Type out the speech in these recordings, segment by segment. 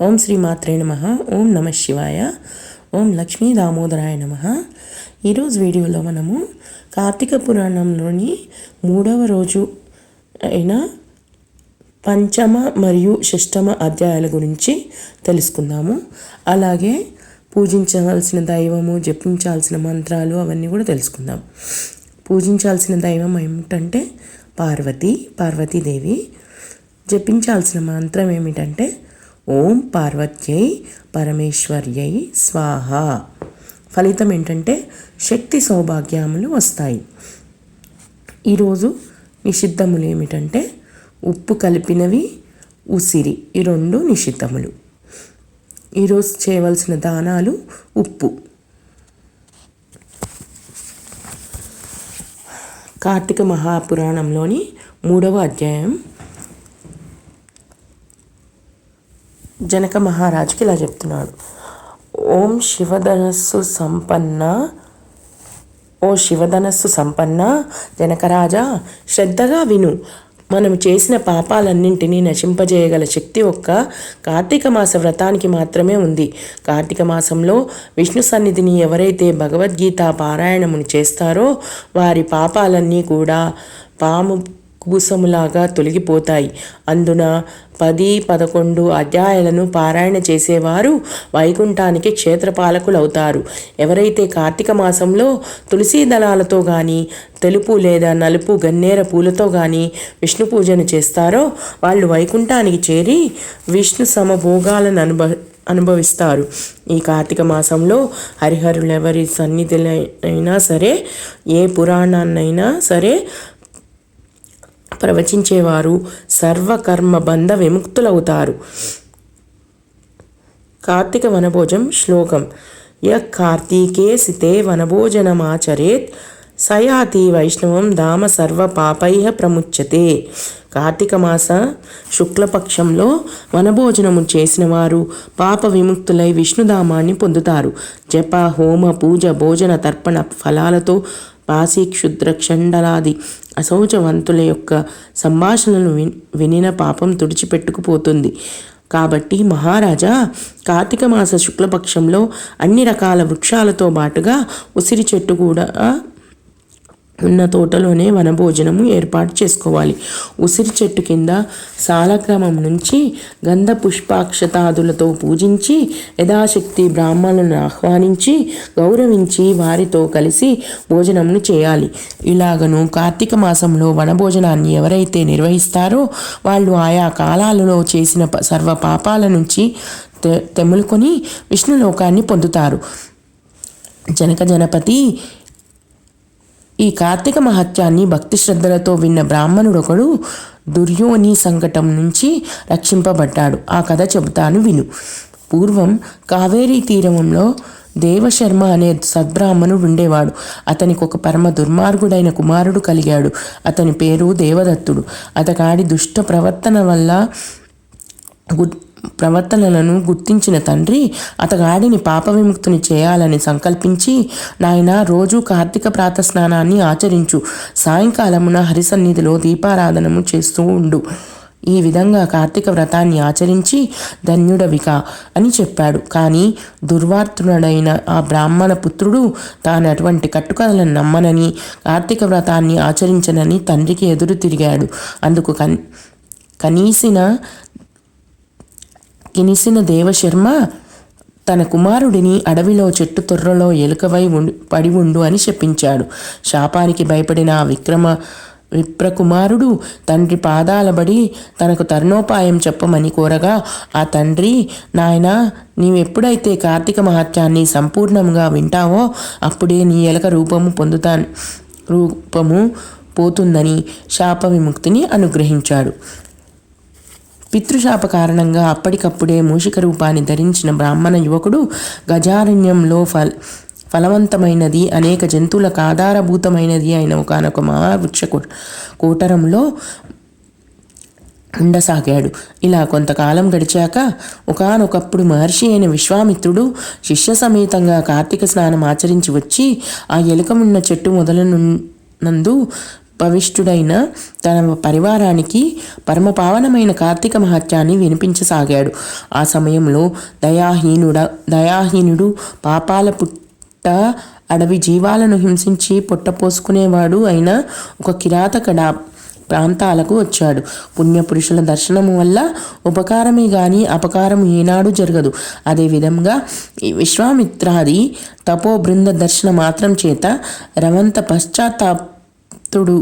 ఓం శ్రీ మాత్రే నమ. ఓం నమ శివాయ. ఓం లక్ష్మీ దామోదరాయ నమ. ఈరోజు వీడియోలో మనము కార్తీక పురాణంలోని మూడవ రోజు అయిన పంచమ మరియు షష్టమ అధ్యాయాల గురించి తెలుసుకుందాము. అలాగే పూజించవలసిన దైవము జపించాల్సిన మంత్రాలు అవన్నీ కూడా తెలుసుకుందాం. పూజించాల్సిన దైవం ఏమిటంటే పార్వతి పార్వతీదేవి. జపించాల్సిన మంత్రం ఏమిటంటే ఓం పార్వత్యై పరమేశ్వర్యై స్వాహ. ఫలితం ఏంటంటే శక్తి సౌభాగ్యములు వస్తాయి. ఈరోజు నిషిద్ధములు ఏమిటంటే ఉప్పు కలిపినవి ఉసిరి ఈ రెండు నిషిద్ధములు. ఈరోజు చేయవలసిన దానాలు ఉప్పు. కార్తీక మహాపురాణంలోని మూడవ అధ్యాయం జనక మహారాజుకి ఇలా చెప్తున్నాడు. ఓం శివధనస్సు సంపన్న ఓ శివధనస్సు సంపన్న జనకరాజా శ్రద్ధగా విను. మనం చేసిన పాపాలన్నింటినీ నశింపజేయగల శక్తి ఒక్క కార్తీక మాస వ్రతానికి మాత్రమే ఉంది. కార్తీక మాసంలో విష్ణు సన్నిధిని ఎవరైతే భగవద్గీత పారాయణమును చేస్తారో వారి పాపాలన్నీ కూడా పాము కూసములాగా తొలగిపోతాయి. అందున పది పదకొండు అధ్యాయాలను పారాయణ చేసేవారు వైకుంఠానికి క్షేత్రపాలకులవుతారు. ఎవరైతే కార్తీక మాసంలో తులసీ దళాలతో కానీ తెలుపు లేదా నలుపు గన్నేర పూలతో కానీ విష్ణు పూజను చేస్తారో వాళ్ళు వైకుంఠానికి చేరి విష్ణు సమభోగాలను అనుభ అనుభవిస్తారు. ఈ కార్తీక మాసంలో హరిహరులు ఎవరి సన్నిధినైనా సరే ఏ పురాణాన్నైనా సరే ప్రవచించేవారు సర్వకర్మ బంధ విముక్తులవుతారు. కార్తీక వనభోజం శ్లోకం. య కార్తీకే సితే వనభోజనమాచరేత్ సయాతి వైష్ణవం దామ సర్వ పాపై ప్రముచ్యతే. కార్తీక మాస శుక్లపక్షంలో వనభోజనము చేసిన వారు పాప విముక్తులై విష్ణుధామాన్ని పొందుతారు. జప హోమ పూజ భోజన తర్పణ ఫలాలతో పాసి క్షుద్ర క్షండలాది అశౌచవంతుల యొక్క సంభాషణను వినిన పాపం తుడిచిపెట్టుకుపోతుంది. కాబట్టి మహారాజా కార్తీక మాస శుక్లపక్షంలో అన్ని రకాల వృక్షాలతో బాటుగా ఉసిరి చెట్టు కూడా ఉన్న తోటలోనే వనభోజనము ఏర్పాటు చేసుకోవాలి. ఉసిరి చెట్టు కింద సాలక్రమం నుంచి గంధ పుష్పాక్షతాదులతో పూజించి యథాశక్తి బ్రాహ్మణులను ఆహ్వానించి గౌరవించి వారితో కలిసి భోజనమును చేయాలి. ఇలాగను కార్తీక మాసంలో వనభోజనాన్ని ఎవరైతే నిర్వహిస్తారో వాళ్ళు ఆయా కాలాలలో చేసిన సర్వ పాపాల నుంచి తెములుకొని విష్ణులోకాన్ని పొందుతారు. జనక జనపతి ఈ కార్తీక మహత్యాన్ని భక్తి శ్రద్ధలతో విన్న బ్రాహ్మణుడొకడు దుర్యోని సంకటం నుంచి రక్షింపబడ్డాడు. ఆ కథ చెబుతాను విను. పూర్వం కావేరీ తీరంలో దేవశర్మ అనే సద్బ్రాహ్మణుడు ఉండేవాడు. అతనికి ఒక పరమ దుర్మార్గుడైన కుమారుడు కలిగాడు. అతని పేరు దేవదత్తుడు. అతగాడి దుష్ట ప్రవర్తన వల్ల ప్రవర్తనలను గుర్తించిన తండ్రి అతగాడిని పాప విముక్తిని చేయాలని సంకల్పించి నాయన రోజు కార్తీక ప్రాతస్నానాన్ని ఆచరించు. సాయంకాలమున హరిసన్నిధిలో దీపారాధనము చేస్తూ ఉండు. ఈ విధంగా కార్తీక వ్రతాన్ని ఆచరించి ధన్యుడవిక అని చెప్పాడు. కానీ దుర్వార్తుడైన ఆ బ్రాహ్మణ పుత్రుడు తాను అటువంటి కట్టుకథలను నమ్మనని కార్తీక వ్రతాన్ని ఆచరించనని తండ్రికి ఎదురు తిరిగాడు. అందుకు కన్ కనీసిన ఇనిసిన దేవశర్మ తన కుమారుడిని అడవిలో చెట్టు తొర్రలో ఎలుకవై పడి ఉండు అని చెప్పించాడు శాపానికి భయపడిన ఆ విక్రమ విప్రకుమారుడు తండ్రి పాదాలబడి తనకు తరుణోపాయం చెప్పమని కోరగా ఆ తండ్రి నాయన నీవెప్పుడైతే కార్తీక మహత్యాన్ని సంపూర్ణంగా వింటావో అప్పుడే నీ ఎలక రూపము పొందుతాను రూపము పోతుందని శాప విముక్తిని అనుగ్రహించాడు. పితృశాప కారణంగా అప్పటికప్పుడే మూషిక రూపాన్ని ధరించిన బ్రాహ్మణ యువకుడు గజారణ్యంలో ఫల్ ఫలవంతమైనది అనేక జంతువులకు ఆధారభూతమైనది అయిన ఒకనొక మహావృక్ష కూటరంలో ఉండసాగాడు. ఇలా కొంతకాలం గడిచాక ఒకనొకప్పుడు మహర్షి అయిన విశ్వామిత్రుడు శిష్య సమేతంగా కార్తీక స్నానం ఆచరించి వచ్చి ఆ ఎలుకమున్న చెట్టు మొదలనున్నందు పవిష్ఠుడైన తన పరివారానికి పరమపావనమైన కార్తీక మహత్యాన్ని వినిపించసాగాడు. ఆ సమయంలో దయాహీనుడ దయాహీనుడు పాపాల పుట్ట అడవి జీవాలను హింసించి పొట్టపోసుకునేవాడు అయిన ఒక కిరాతకడ ప్రాంతాలకు వచ్చాడు. పుణ్యపురుషుల దర్శనము వల్ల ఉపకారమే గాని అపకారం ఏనాడు జరగదు. అదేవిధంగా ఈ విశ్వామిత్రాది తపోబృంద దర్శన మాత్రం చేత రవంత పశ్చాత్తాప్తుడు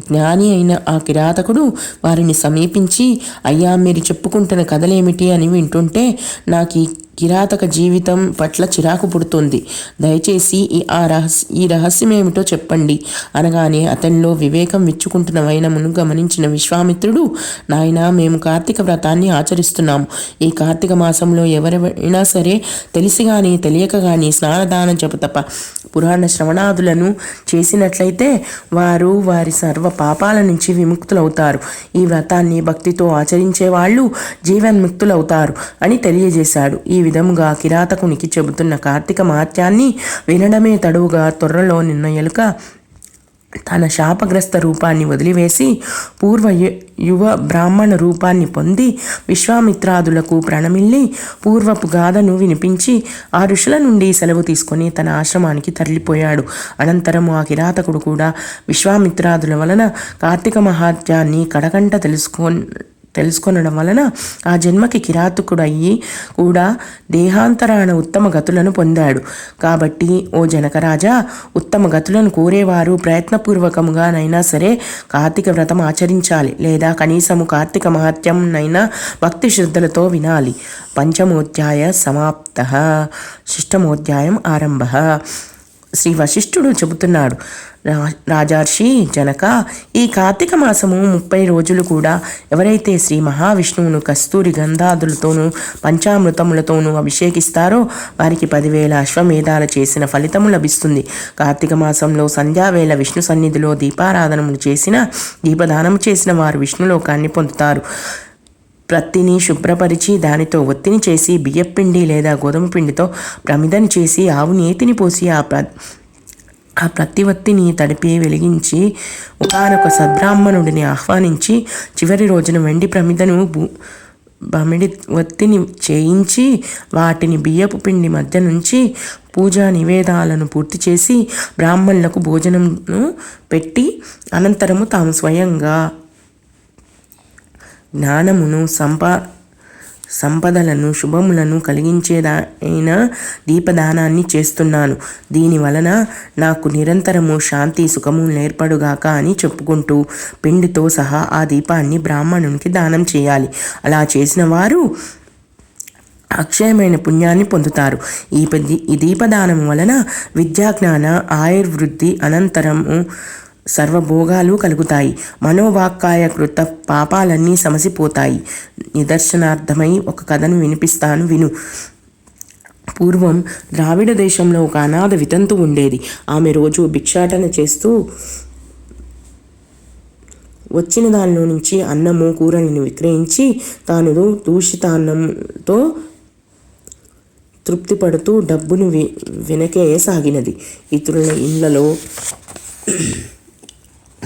జ్ఞాని అయిన ఆ కిరాతకుడు వారిని సమీపించి అయ్యా మీరు చెప్పుకుంటున్న కథలేమిటి? అని వింటుంటే నాకు ఈ కిరాతక జీవితం పట్ల చిరాకు పుడుతుంది. దయచేసి ఈ ఆ రహస్య ఈ రహస్యం ఏమిటో చెప్పండి. అనగానే అతనిలో వివేకం విచ్చుకుంటున్న వైనమును గమనించిన విశ్వామిత్రుడు నాయన మేము కార్తీక వ్రతాన్ని ఆచరిస్తున్నాము. ఈ కార్తీక మాసంలో ఎవరైనా సరే తెలిసి కానీ తెలియక కానీ స్నానదాన జప తప పురాణ శ్రవణాదులను చేసినట్లయితే వారు వారి సర్వ పాపాల నుంచి విముక్తులవుతారు. ఈ వ్రతాన్ని భక్తితో ఆచరించే వాళ్ళు జీవన్ముక్తులవుతారు అని తెలియజేశాడు. ఈ విధముగా కిరాతకునికి చెబుతున్న కార్తీక మహత్యాన్ని వినడమే తడువుగా త్వరలో నిన్న ఎలుక తన శాపగ్రస్త రూపాన్ని వదిలివేసి పూర్వ యు- యువ బ్రాహ్మణ రూపాన్ని పొంది విశ్వామిత్రాదులకు ప్రణమిల్లి పూర్వపు గాథను వినిపించి ఆ ఋషుల నుండి సెలవు తీసుకొని తన ఆశ్రమానికి తరలిపోయాడు. అనంతరం ఆ కిరాతకుడు కూడా విశ్వామిత్రాదుల వలన కార్తీక మహాత్యాన్ని కడకంట తెలుసుకొని తెలుసుకొనడం వలన ఆ జన్మకి కిరాతకుడయ్యి కూడా దేహాంతరాన ఉత్తమ గతులను పొందాడు. కాబట్టి ఓ జనకరాజా ఉత్తమ గతులను కోరేవారు ప్రయత్నపూర్వకముగానైనా సరే కార్తీక వ్రతం ఆచరించాలి లేదా కనీసము కార్తీక మహత్యంనైనా భక్తి శ్రద్ధలతో వినాలి. పంచమోధ్యాయ సమాప్త. షష్టమోధ్యాయం ఆరంభ. శ్రీ వశిష్ఠుడు చెబుతున్నాడు. రా- రాజర్షి జనక ఈ కార్తీక మాసము ముప్పై రోజులు కూడా ఎవరైతే శ్రీ మహావిష్ణువును కస్తూరి గంధాదులతోనూ పంచామృతములతోనూ అభిషేకిస్తారో వారికి పదివేల అశ్వమేధాలు చేసిన ఫలితము లభిస్తుంది. కార్తీక మాసంలో సంధ్యావేళ విష్ణు సన్నిధిలో దీపారాధనములు చేసిన దీపదానము చేసిన వారు విష్ణులోకాన్ని పొందుతారు. ప్రత్తిని శుభ్రపరిచి దానితో ఒత్తిని చేసి బియ్యపిండి లేదా గోధుమ పిండితో ప్రమిదని చేసి ఆవు నేతిని పోసి ఆ ప్ర ఆ ప్రతి ఒత్తిని తడిపి వెలిగించి ఒకనొక సద్బ్రాహ్మణుడిని ఆహ్వానించి చివరి రోజున వెండి ప్రమిదను భూ బమిడి ఒత్తిని చేయించి వాటిని బియ్యపు పిండి మధ్య నుంచి పూజా నివేదాలను పూర్తి చేసి బ్రాహ్మణులకు భోజనంను పెట్టి అనంతరము తాము స్వయంగా జ్ఞానమును సంపా సంపదలను శుభములను కలిగించేదైన దీపదానాన్ని చేస్తున్నాను. దీని వలన నాకు నిరంతరము శాంతి సుఖము ఏర్పడుగాక అని చెప్పుకుంటూ పిండితో సహా ఆ దీపాన్ని బ్రాహ్మణునికి దానం చేయాలి. అలా చేసిన వారు అక్షయమైన పుణ్యాన్ని పొందుతారు. ఈ ఈ దీపదానం వలన విద్యాజ్ఞాన ఆయుర్వృద్ధి అనంతరము సర్వభోగాలు కలుగుతాయి. మనోవాక్కాయ కృత పాపాలన్నీ సమసిపోతాయి. నిదర్శనార్థమై ఒక కథను వినిపిస్తాను విను. పూర్వం ద్రావిడ దేశంలో ఒక అనాథ వితంతు ఉండేది. ఆమె రోజు భిక్షాటన చేస్తూ వచ్చిన దానిలో నుంచి అన్నము కూరలను విక్రయించి తాను దూషిత అన్నంతో తృప్తి పడుతూ డబ్బును వి వెనకేయసాగినది ఇతరుల ఇండ్లలో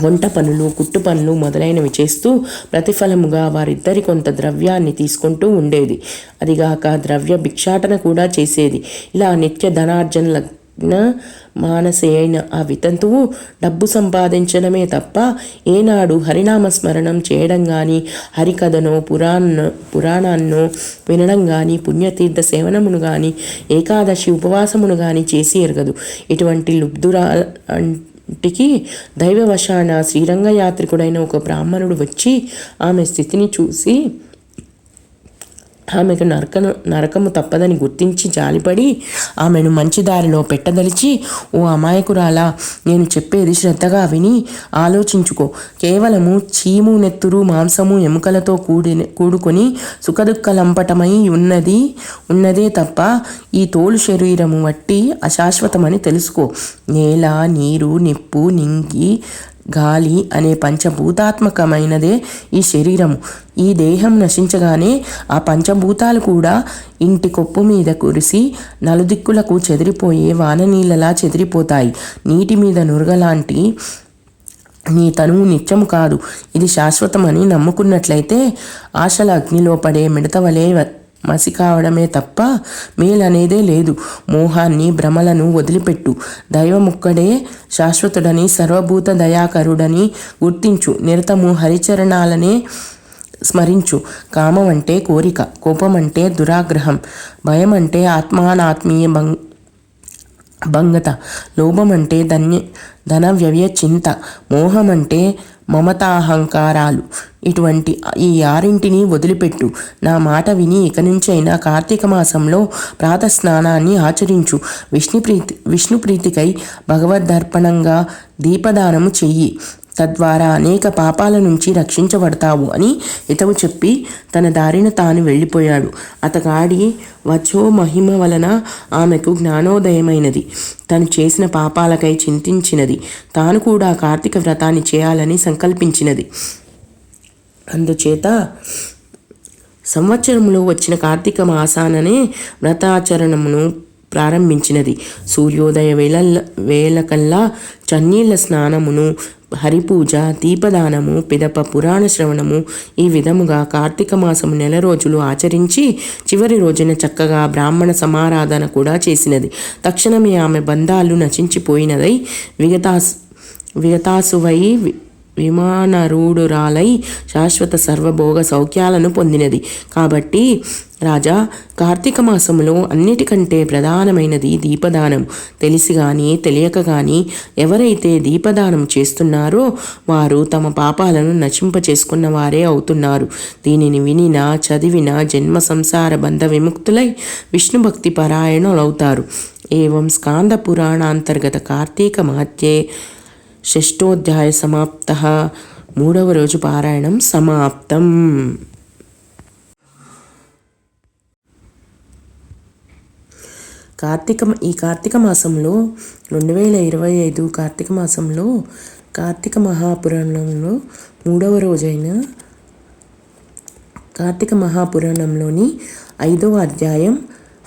వంట పనులు కుట్టు పనులు మొదలైనవి చేస్తూ ప్రతిఫలముగా వారిద్దరి కొంత ద్రవ్యాన్ని తీసుకుంటూ ఉండేది. అదిగాక ద్రవ్య భిక్షాటన కూడా చేసేది. ఇలా నిత్య ధనార్జన లగ్న మానసే అయిన ఆ వితంతువు డబ్బు సంపాదించడమే తప్ప ఏనాడు హరినామ స్మరణం చేయడం కానీ హరికథనో పురాణ పురాణాన్నో వినడం కానీ పుణ్యతీర్థ సేవనమును కానీ ఏకాదశి ఉపవాసమును కానీ చేసి ఎరగదు. ఇటువంటి లుబ్ధురా ఇంటికి దైవవశాన శ్రీరంగ యాత్రికుడైన ఒక బ్రాహ్మణుడు వచ్చి ఆమె స్థితిని చూసి ఆమెకు నరకను నరకము తప్పదని గుర్తించి జాలిపడి ఆమెను మంచి దారిలో పెట్టదలిచి ఓ అమాయకురాలా నేను చెప్పేది శ్రద్ధగా విని ఆలోచించుకో. కేవలము చీము నెత్తురు మాంసము ఎముకలతో కూడి కూడుకొని సుఖదుఖలంపటమై ఉన్నది ఉన్నదే తప్ప ఈ తోలు శరీరము వట్టి అశాశ్వతమని తెలుసుకో. నేల నీరు నిప్పు నింగి గాలి అనే పంచభూతాత్మకమైనదే ఈ శరీరము. ఈ దేహం నశించగానే ఆ పంచభూతాలు కూడా ఇంటి కొప్పు మీద కురిసి నలుదిక్కులకు చెదిరిపోయే వాన నీళ్ళలా చెదిరిపోతాయి. నీటి మీద నురగలాంటి నీ తనువు నిత్యము కాదు. ఇది శాశ్వతమని నమ్ముకున్నట్లయితే ఆశల అగ్నిలో పడే మిడతవలే మసి కావడమే తప్ప మేలనేదే లేదు. మోహాన్ని భ్రమలను వదిలిపెట్టు. దైవముక్కడే శాశ్వతుడని సర్వభూత దయాకరుడని గుర్తించు. నిరతము హరిచరణాలనే స్మరించు. కామం అంటే కోరిక కోపం అంటే దురాగ్రహం భయం అంటే ఆత్మానాత్మీయ భం భంగత లోభం అంటే ధన్య ధన వ్యయ చింత మోహం అంటే మమతాహంకారాలు. ఇటువంటి ఈ ఆరింటిని వదిలిపెట్టు. నా మాట విని ఇక నుంచైనా కార్తీక మాసంలో ప్రాతస్నానాన్ని ఆచరించు. విష్ణుప్రీతి విష్ణుప్రీతికై భగవద్దర్పణంగా దీపదానము చెయ్యి. తద్వారా అనేక పాపాల నుంచి రక్షించబడతావు అని ఇతవు చెప్పి తన దారిన తాను వెళ్ళిపోయాడు. అతగాడి వచో మహిమ వలన ఆమెకు జ్ఞానోదయమైనది. తను చేసిన పాపాలకై చింతించినది. తాను కూడా కార్తీక వ్రతాన్ని చేయాలని సంకల్పించినది. అందుచేత సంవత్సరంలో వచ్చిన కార్తీక మాసాననే వ్రతాచరణమును ప్రారంభించినది. సూర్యోదయ వేళ వేళకల్లా చన్నీళ్ళ స్నానమును హరిపూజ దీపదానము పిదప పురాణ శ్రవణము ఈ విధముగా కార్తీక మాసము నెల రోజులు ఆచరించి చివరి రోజున చక్కగా బ్రాహ్మణ సమారాధన కూడా చేసినది. తక్షణమే ఆమె బంధాలు నశించిపోయినదై విగతాస్ విగతాసువై విమానరూఢురాలై శాశ్వత సర్వభోగ సౌఖ్యాలను పొందినది. కాబట్టి రాజా కార్తీక మాసంలో అన్నిటికంటే ప్రధానమైనది దీపదానం. తెలిసి కానీ తెలియక కానీ ఎవరైతే దీపదానం చేస్తున్నారో వారు తమ పాపాలను నశింపచేసుకున్న వారే అవుతున్నారు. దీనిని వినినా చదివిన జన్మ సంసార బంధ విముక్తులై విష్ణు భక్తి పరాయణులవుతారు ఏవం స్కాంద పురాణాంతర్గత కార్తీక మహత్యే షష్టోధ్యాయ సమాప్త మూడవ రోజు పారాయణం సమాప్తం కార్తీక ఈ కార్తీక మాసంలో రెండు వేల ఇరవై ఐదు కార్తీక మాసంలో కార్తీక మహాపురాణంలో మూడవ రోజైన కార్తీక మహాపురాణంలోని ఐదవ అధ్యాయం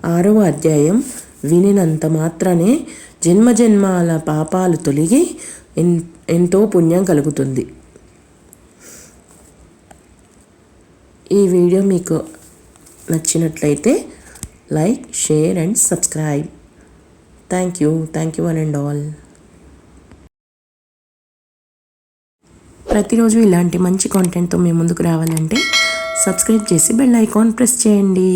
ఆరవ అధ్యాయం వినినంత మాత్రమే జన్మజన్మాల పాపాలు తొలగి ఎంతో పుణ్యం కలుగుతుంది. ఈ వీడియో మీకు నచ్చినట్లయితే like share and subscribe. Thank you. Thank you one and all. ప్రతిరోజు ఇలాంటి మంచి కాంటెంట్తో మేము ముందుకు రావాలంటే సబ్స్క్రైబ్ చేసి బెల్ ఐకాన్ ప్రెస్ చేయండి.